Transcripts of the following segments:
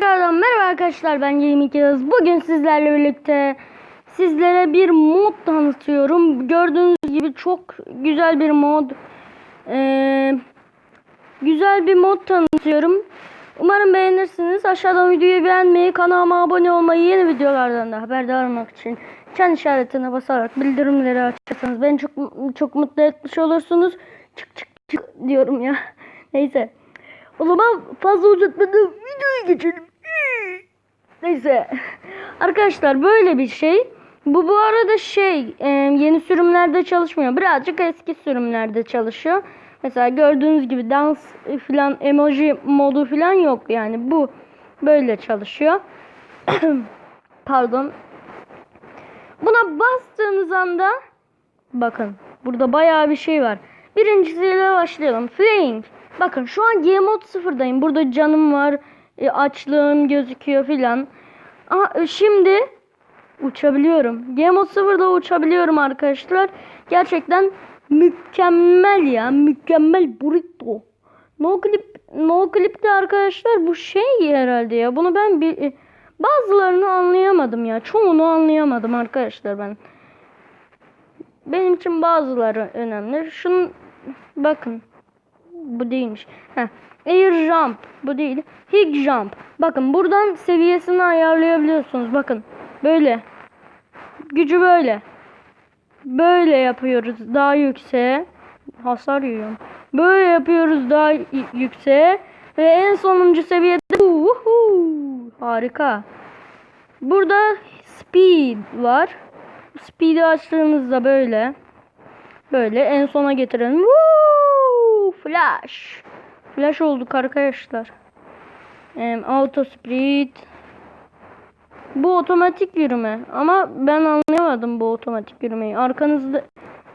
Tekrardan merhaba arkadaşlar ben Gaming Yağız. Bugün sizlerle birlikte sizlere bir mod tanıtıyorum. Gördüğünüz gibi çok güzel bir mod. Ee, güzel bir mod tanıtıyorum. Umarım beğenirsiniz. Aşağıdan videoyu beğenmeyi, kanalıma abone olmayı, yeni videolardan da haberdar olmak için çan işaretine basarak bildirimleri açarsanız beni çok çok mutlu etmiş olursunuz. Çık çık çık diyorum ya. Neyse. O zaman fazla uzatmadan videoya geçelim. Neyse. Arkadaşlar böyle bir şey. Bu bu arada şey e, yeni sürümlerde çalışmıyor. Birazcık eski sürümlerde çalışıyor. Mesela gördüğünüz gibi dans filan emoji modu filan yok yani bu böyle çalışıyor. Pardon. Buna bastığınız anda bakın burada bayağı bir şey var. Birincisiyle başlayalım. Flying. Bakın şu an Game Mode sıfırdayım. Burada canım var. E, açlığım gözüküyor filan. Aha e, şimdi uçabiliyorum. Game Mode sıfırda uçabiliyorum arkadaşlar. Gerçekten mükemmel ya. Mükemmel burrito. No clip no clip'te arkadaşlar bu şey herhalde ya. Bunu ben bir e, bazılarını anlayamadım ya. Çoğunu anlayamadım arkadaşlar ben. Benim için bazıları önemli. Şunu bakın. Bu değilmiş. Heh. Air jump. Bu değil. Hig jump. Bakın buradan seviyesini ayarlayabiliyorsunuz. Bakın. Böyle. Gücü böyle. Böyle yapıyoruz. Daha yükseğe. Hasar yiyorum. Böyle yapıyoruz daha yükseğe. Ve en sonuncu seviyede Uhu! harika. Burada speed var. Speed'i açtığınızda böyle. Böyle en sona getirelim. Woo! Flash. Flash olduk arkadaşlar. Em, auto speed. Bu otomatik yürüme. Ama ben anlayamadım bu otomatik yürümeyi. Arkanızda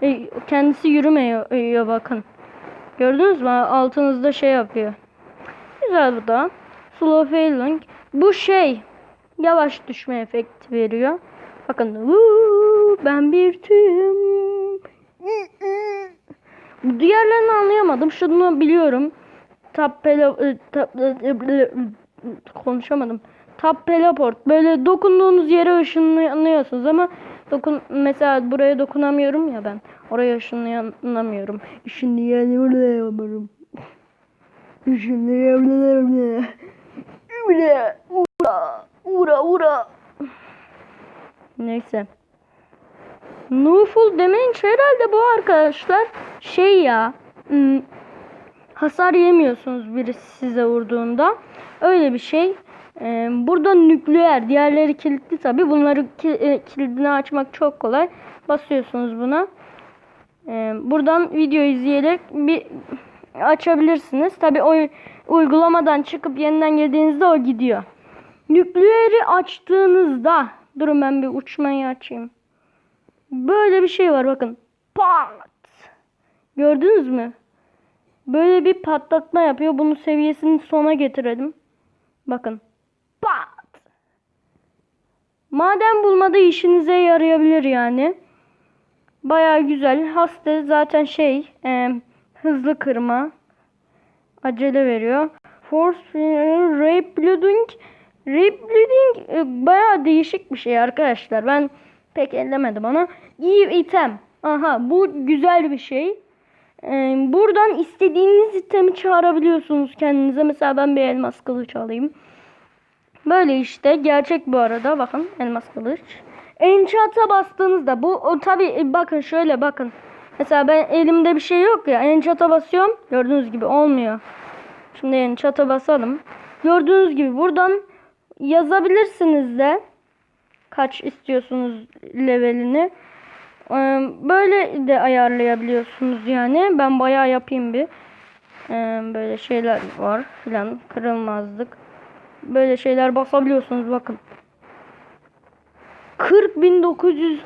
e, kendisi yürümüyor e, bakın. Gördünüz mü? Altınızda şey yapıyor. Güzel bu da. Slow failing. Bu şey yavaş düşme efekti veriyor. Bakın. Woo, ben bir tüyüm. Diğerlerini anlayamadım. Şunu biliyorum. Tap pelo e, tap, e, konuşamadım. Tap teleport. Böyle dokunduğunuz yere ışınlanıyorsunuz ama dokun mesela buraya dokunamıyorum ya ben. Oraya ışınlanamıyorum. Işınlanamıyorum. Ura ura ura ura. Neyse. Nuful demeyin herhalde bu arkadaşlar şey ya hmm, hasar yemiyorsunuz birisi size vurduğunda öyle bir şey. Ee, burada nükleer diğerleri kilitli tabi bunları ki, e, kilidini açmak çok kolay basıyorsunuz buna. Ee, buradan video izleyerek bir açabilirsiniz tabi o uygulamadan çıkıp yeniden girdiğinizde o gidiyor. Nükleeri açtığınızda durun ben bir uçmayı açayım. Böyle bir şey var bakın. Pat. Gördünüz mü? Böyle bir patlatma yapıyor. Bunun seviyesini sona getirelim. Bakın. Pat. Maden bulmada işinize yarayabilir yani. Baya güzel. Hasta zaten şey e, hızlı kırma. Acele veriyor. Force Rebuilding Rebuilding e, baya değişik bir şey arkadaşlar. Ben pek ellemedim onu. Give item. Aha bu güzel bir şey. Ee, buradan istediğiniz itemi çağırabiliyorsunuz kendinize. Mesela ben bir elmas kılıç alayım. Böyle işte. Gerçek bu arada. Bakın elmas kılıç. Enchant'a bastığınızda bu o, tabi bakın şöyle bakın. Mesela ben elimde bir şey yok ya. Enchant'a basıyorum. Gördüğünüz gibi olmuyor. Şimdi enchant'a basalım. Gördüğünüz gibi buradan yazabilirsiniz de kaç istiyorsunuz levelini. Ee, Böyle de ayarlayabiliyorsunuz yani. Ben bayağı yapayım bir. Ee, Böyle şeyler var filan. Kırılmazlık. Böyle şeyler basabiliyorsunuz bakın. 40.900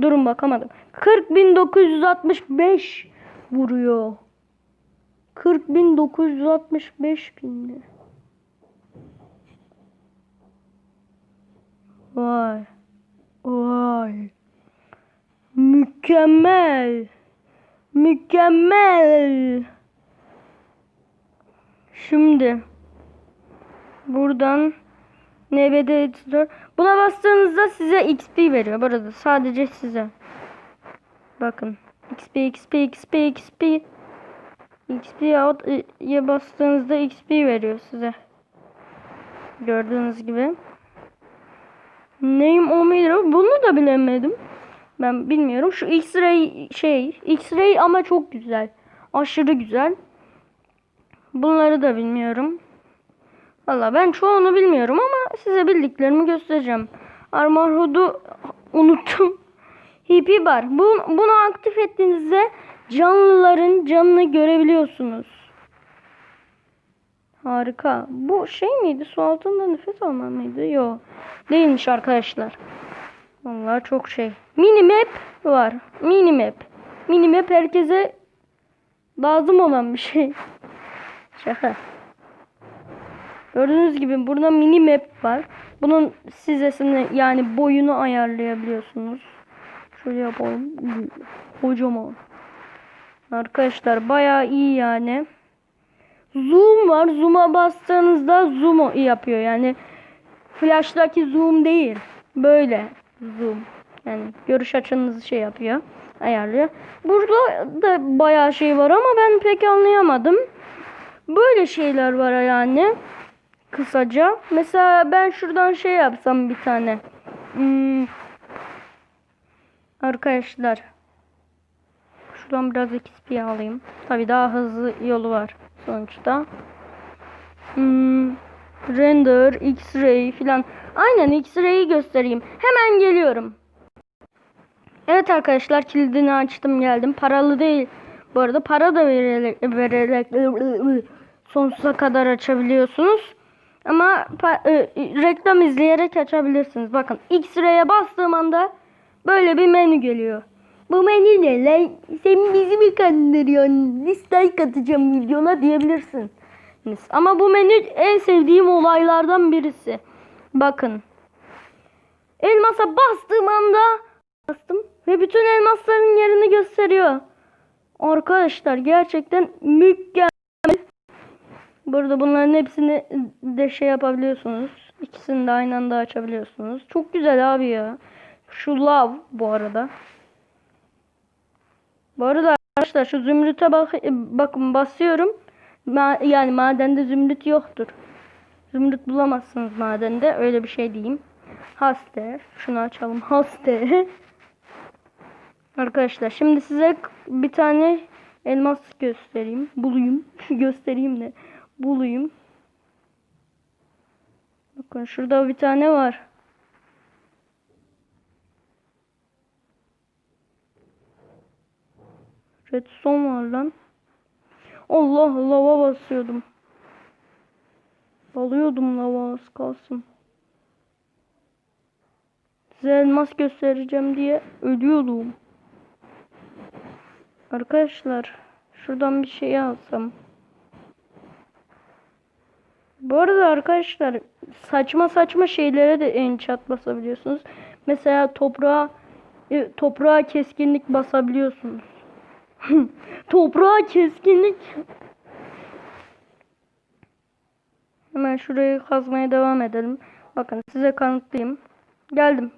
Durun bakamadım. 40.965 vuruyor. 40.965 bin. Vay. Vay. Mükemmel. Mükemmel. Şimdi buradan NBD editör. Buna bastığınızda size XP veriyor. Bu arada sadece size. Bakın. XP, XP, XP, XP. XP'ye bastığınızda XP veriyor size. Gördüğünüz gibi. Name Omega bunu da bilemedim. Ben bilmiyorum. Şu X-ray şey, X-ray ama çok güzel. Aşırı güzel. Bunları da bilmiyorum. Valla ben çoğunu bilmiyorum ama size bildiklerimi göstereceğim. Armor Hood'u unuttum. Hippie Bar. Bu, bunu aktif ettiğinizde canlıların canını görebiliyorsunuz. Harika. Bu şey miydi? Su altında nefes alma mıydı? Yok. Değilmiş arkadaşlar. Vallahi çok şey. Mini map var. Mini map. Mini map herkese lazım olan bir şey. Şaka. Gördüğünüz gibi burada mini map var. Bunun sizesini yani boyunu ayarlayabiliyorsunuz. Şöyle yapalım. Kocaman. Arkadaşlar bayağı iyi yani. Zoom var. Zoom'a bastığınızda zoom yapıyor. Yani flash'taki zoom değil. Böyle zoom. Yani görüş açınızı şey yapıyor. Ayarlıyor. Burada da bayağı şey var ama ben pek anlayamadım. Böyle şeyler var yani. Kısaca. Mesela ben şuradan şey yapsam bir tane. Hmm. Arkadaşlar. Şuradan biraz XP alayım. Tabi daha hızlı yolu var sonuçta. Hmm. Render, X-ray filan. Aynen X-ray'i göstereyim. Hemen geliyorum. Evet arkadaşlar kilidini açtım geldim. Paralı değil. Bu arada para da vererek, vererek sonsuza kadar açabiliyorsunuz. Ama e, reklam izleyerek açabilirsiniz. Bakın X-ray'e bastığım anda böyle bir menü geliyor. Bu menü ne lan? Sen bizi mi kandırıyorsun? Dislike atacağım videona diyebilirsin. Ama bu menü en sevdiğim olaylardan birisi. Bakın. Elmasa bastığım anda bastım ve bütün elmasların yerini gösteriyor. Arkadaşlar gerçekten mükemmel. Burada bunların hepsini de şey yapabiliyorsunuz. İkisini de aynı anda açabiliyorsunuz. Çok güzel abi ya. Şu lav bu arada. Bu arada arkadaşlar şu zümrüte bak bakın basıyorum. Ma yani madende zümrüt yoktur. Zümrüt bulamazsınız madende. Öyle bir şey diyeyim. Haste. Şunu açalım. Haste. Arkadaşlar şimdi size bir tane elmas göstereyim. Bulayım. göstereyim de. Bulayım. Bakın şurada bir tane var. Redstone var lan. Allah lava basıyordum. Alıyordum lava az kalsın. Size elmas göstereceğim diye ölüyordum. Arkadaşlar şuradan bir şey alsam. Bu arada arkadaşlar saçma saçma şeylere de enchant basabiliyorsunuz. Mesela toprağa e, toprağa keskinlik basabiliyorsunuz. toprağa keskinlik. Hemen şurayı kazmaya devam edelim. Bakın size kanıtlayayım. Geldim.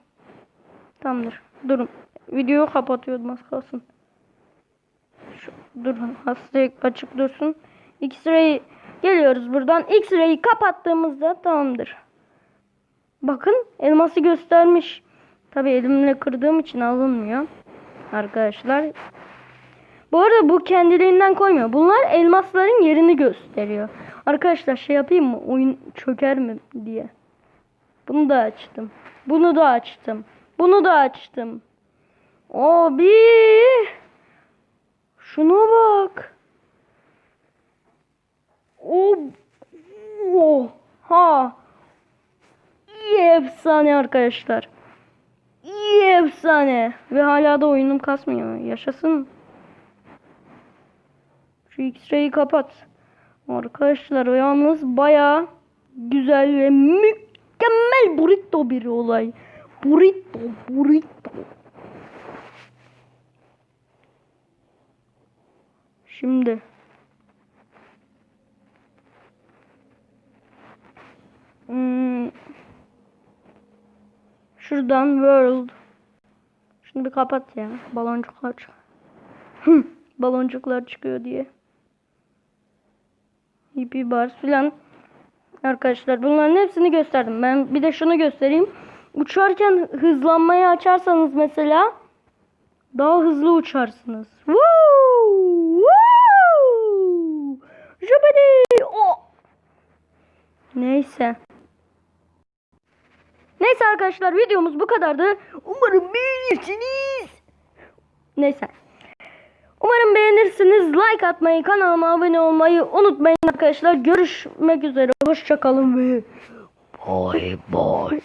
Tamamdır. Durun. Videoyu kapatıyordum az kalsın. Şu, durun. Hastayı açık dursun. X-ray geliyoruz buradan. X-ray'i kapattığımızda tamamdır. Bakın elması göstermiş. Tabi elimle kırdığım için alınmıyor. Arkadaşlar. Bu arada bu kendiliğinden koymuyor. Bunlar elmasların yerini gösteriyor. Arkadaşlar şey yapayım mı? Oyun çöker mi diye. Bunu da açtım. Bunu da açtım. Bunu da açtım. Abi. Şuna bak. O Oha. İyi efsane arkadaşlar. İyi efsane. Ve hala da oyunum kasmıyor. Yaşasın. Şu X-ray'i kapat. Arkadaşlar yalnız baya güzel ve mükemmel burrito bir olay. Burrito, burrito. Şimdi hmm, Şuradan world. Şunu bir kapat ya. Baloncuklar çık. Baloncuklar çıkıyor diye. Hippie bars filan. Arkadaşlar bunların hepsini gösterdim. Ben bir de şunu göstereyim. Uçarken hızlanmayı açarsanız mesela daha hızlı uçarsınız. Woo! Woo! Jubili! Oh! Neyse. Neyse arkadaşlar videomuz bu kadardı. Umarım beğenirsiniz. Neyse. Umarım beğenirsiniz. Like atmayı, kanalıma abone olmayı unutmayın arkadaşlar. Görüşmek üzere. Hoşçakalın ve bye bye.